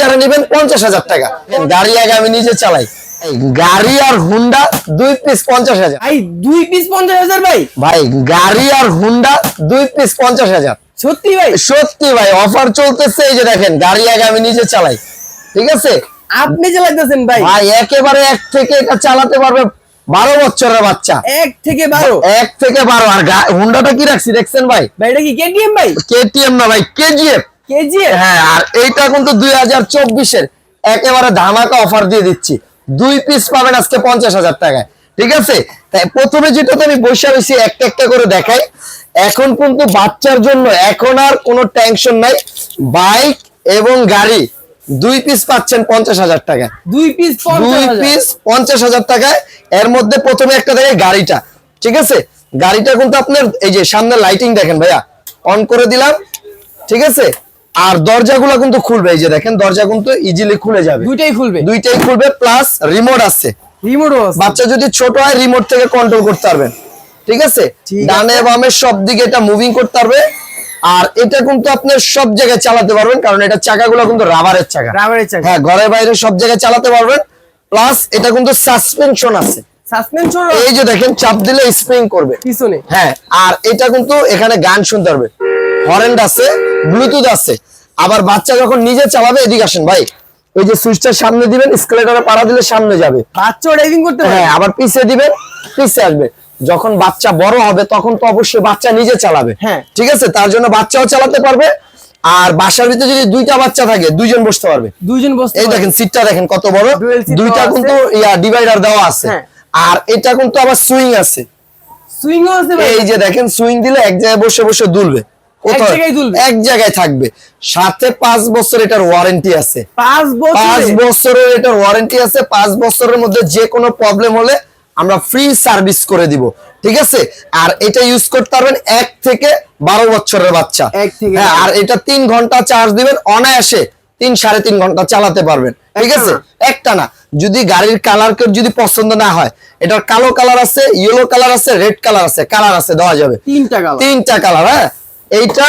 যারা নেবেন পঞ্চাশ হাজার টাকা। গাড়ি আগে আমি নিজে চালাই। গাড়ি আর হুন্ডা দুই পিস পঞ্চাশ হাজার। ভাই দুই পিস পঞ্চাশ হাজার ভাই? ভাই গাড়ি আর হুন্ডা দুই পিস পঞ্চাশ হাজার। সত্যি ভাই? সত্যি ভাই অফার চলতেছে এই যে দেখেন গাড়ি আগে আমি নিজে চালাই। ঠিক আছে? আপনি চালাইতেছেন ভাই। ভাই একেবারে এক থেকে এটা চালাতে পারবে বারো বছরের বাচ্চা। এক থেকে বারো? এক থেকে বারো আর হুন্ডাটা কি রাখছি দেখছেন ভাই? ভাই এটা কি কেটিএম ভাই? কেটিএম না ভাই কেজিএফ কেজি হ্যাঁ আর এইটা কিন্তু দুই হাজার চব্বিশের। একেবারে ধামাকা অফার দিয়ে দিচ্ছি। দুই পিস পাবেন আজকে পঞ্চাশ হাজার টাকায়। ঠিক আছে? তাই প্রথমে যেটা তো আমি বসে রয়েছি একটা একটা করে দেখাই। এখন কিন্তু বাচ্চার জন্য এখন আর কোনো টেনশন নাই। বাইক এবং গাড়ি দুই পিস পাচ্ছেন পঞ্চাশ হাজার টাকায়। দুই পিস দুই পিস পঞ্চাশ হাজার টাকায়। এর মধ্যে প্রথমে একটা দেখে গাড়িটা। ঠিক আছে? গাড়িটা কিন্তু আপনার এই যে সামনে লাইটিং দেখেন ভাইয়া। অন করে দিলাম। ঠিক আছে? আর দরজাগুলো কিন্তু খুলবে এই যে দেখেন দরজা কিন্তু ইজিলি খুলে যাবে। দুইটাই খুলবে? দুইটাই খুলবে প্লাস রিমোট আছে। রিমোটও আছে। বাচ্চা যদি ছোট হয় রিমোট থেকে কন্ট্রোল করতে পারবেন ঠিক আছে? ডানে বামে সব দিকে এটা মুভিং করতে পারবে। আর এটা কিন্তু আপনার সব জায়গায় চালাতে পারবেন কারণ এটা চাকাগুলো কিন্তু রাবারের চাকা। রাবারের চাকা। হ্যাঁ ঘরে বাইরে সব জায়গায় চালাতে পারবেন। প্লাস এটা কিন্তু সাসপেনশন আছে। সাসপেনশন এই যে দেখেন চাপ দিলে স্প্রিং করবে। পিছনে। হ্যাঁ আর এটা কিন্তু এখানে গান শুনতে পারবে। হরেন্ড আছে। ব্লুটুথ আছে। আবার বাচ্চা যখন নিজে চালাবে এদিকে আসেন ভাই। ওই যে সুইচটা সামনে দিবেন স্কেলেটারে পাড়া দিলে সামনে যাবে। বাচ্চা ড্রাইভিং করতে হ্যাঁ আবার পিছে দিবেন পিছে আসবে। যখন বাচ্চা বড় হবে তখন তো অবশ্যই বাচ্চা নিজে চালাবে। হ্যাঁ। ঠিক আছে? তার জন্য বাচ্চাও চালাতে পারবে আর বাসার ভিতরে যদি দুইটা বাচ্চা থাকে দুইজন বসতে পারবে। দুইজন বসতে এই। দেখেন সিটটা দেখেন কত বড়। দুইটা কিন্তু ইয়া ডিভাইডার দেওয়া আছে। হ্যাঁ। আর এটা কিন্তু আবার সুইং আছে। সুইংও আছে ভাই। এই যে দেখেন সুইং দিলে এক জায়গায় বসে বসে দুলবে? এক জায়গায় থাকবে। সাথে পাঁচ বছর এটার ওয়ারেন্টি আছে। পাঁচ পাঁচ বছর বছরের এটার ওয়ারেন্টি আছে। পাঁচ বছরের মধ্যে যে কোনো প্রবলেম হলে আমরা ফ্রি সার্ভিস করে দিব। ঠিক আছে? আর এটা ইউজ করতে পারবেন এক থেকে বারো বছরের বাচ্চা। হ্যাঁ, আর এটা তিন ঘণ্টা চার্জ দিবেন। অনায়াসে তিন সাড়ে তিন ঘণ্টা চালাতে পারবেন। ঠিক আছে? একটা না। যদি গাড়ির কালার যদি পছন্দ না হয় এটার কালো কালার আছে ইয়েলো কালার আছে রেড কালার আছে কালার আছে দেওয়া যাবে। তিনটা কালার তিনটা কালার হ্যাঁ? এইটা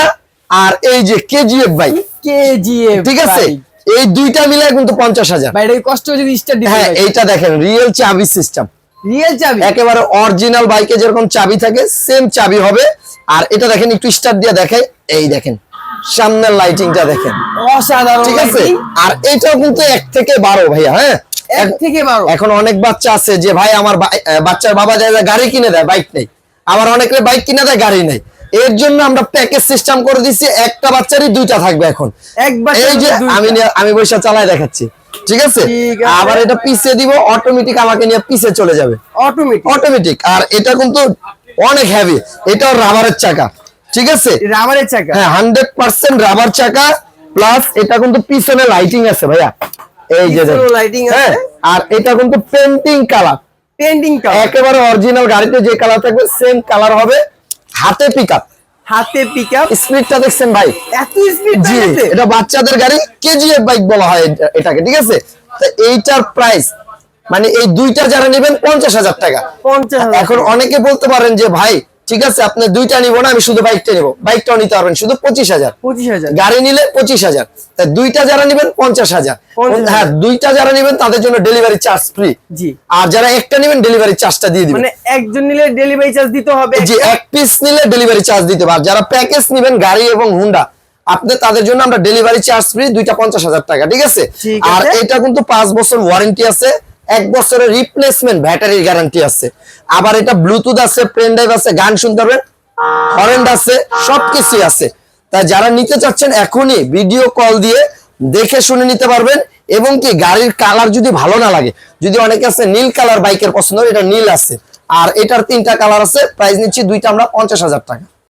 আর এই যে কেজিএফ বাইক কেজিএফ ঠিক আছে? এই দুইটা মিলে কিন্তু পঞ্চাশ হাজার। ভাই কষ্ট যদি হ্যাঁ এইটা দেখেন রিয়েল চাবি সিস্টেম রিয়েল চাবি? একেবারে অরিজিনাল বাইকে যেরকম চাবি থাকে সেম চাবি হবে। আর এটা দেখেন একটু দিয়ে দেখাই। এই দেখেন সামনের লাইটিংটা দেখেন। অসাধারণ ঠিক আছে? আর এটাও কিন্তু এক থেকে বারো ভাইয়া হ্যাঁ? এক থেকে বারো। এখন অনেক বাচ্চা আছে যে ভাই আমার বাচ্চার বাবা যায় গাড়ি কিনে দেয় বাইক নেই। আবার অনেকে বাইক কিনে দেয় গাড়ি নেই। এর জন্য আমরা প্যাকেজ সিস্টেম করে দিচ্ছি একটা বাচ্চারই দুইটা থাকবে এখন। এই যে আমি আমি বসে চালাই দেখাচ্ছি ঠিক আছে? আবার এটা পিছে দিব অটোমেটিক আমাকে নিয়ে পিছে চলে যাবে। অটোমেটিক অটোমেটিক আর এটা কিন্তু অনেক হেভি এটাও রাবারের চাকা ঠিক আছে? রাবারের চাকা। হ্যাঁ হান্ড্রেড পার্সেন্ট রাবার চাকা প্লাস এটা কিন্তু পিছনে লাইটিং আছে ভাইয়া। এই যে দেখেন। আছে। হ্যাঁ, আর এটা কিন্তু পেন্টিং কালার পেন্টিং কালার একেবারে অরিজিনাল গাড়িতে যে কালার থাকবে সেম কালার হবে। হাতে পিক আপ হাতে পিকআপ স্পিডটা দেখছেন ভাই। এত স্পিড জি এটা বাচ্চাদের গাড়ি কেজিএফ বাইক বলা হয় এটা- এটাকে ঠিক আছে? তো এইটার প্রাইস মানে এই দুইটা যারা নেবেন পঞ্চাশ হাজার টাকা। এখন অনেকে বলতে পারেন যে ভাই ঠিক আছে আপনি দুইটা নিবো না আমি শুধু বাইকটা নিবো। বাইকটাও নিতে পারবেন শুধু পঁচিশ হাজার। পঁচিশ হাজার। গাড়ি নিলে পঁচিশ হাজার। তা দুইটা যারা নিবেন পঞ্চাশ হাজার। হ্যাঁ দুইটা যারা নিবেন তাদের জন্য ডেলিভারি চার্জ ফ্রি জি। আর যারা একটা নিবেন ডেলিভারি চার্জটা দিয়ে দিবেন। মানে একজন নিলে ডেলিভারি চার্জ দিতে হবে জি এক পিস নিলে ডেলিভারি চার্জ দিতে পার যারা প্যাকেজ নিবেন গাড়ি এবং হুন্ডা আপনি তাদের জন্য আমরা ডেলিভারি চার্জ ফ্রি দুইটা পঞ্চাশ হাজার টাকা ঠিক আছে? আর এটা কিন্তু পাঁচ বছর ওয়ারেন্টি আছে। এক বছরের রিপ্লেসমেন্ট ব্যাটারির গ্যারান্টি আছে। আবার এটা ব্লুটুথ আছে পেন ড্রাইভ আছে, গান শুনতে পারবেন হরেন্ড আছে সবকিছু আছে। তাই যারা নিতে চাচ্ছেন, এখনই ভিডিও কল দিয়ে দেখে শুনে নিতে পারবেন এবং কি গাড়ির কালার যদি ভালো না লাগে, যদি অনেকে আছে নীল কালার বাইকের পছন্দ এটা নীল আছে। আর এটার তিনটা কালার আছে প্রাইস নিচ্ছি দুইটা আমরা পঞ্চাশ হাজার টাকা।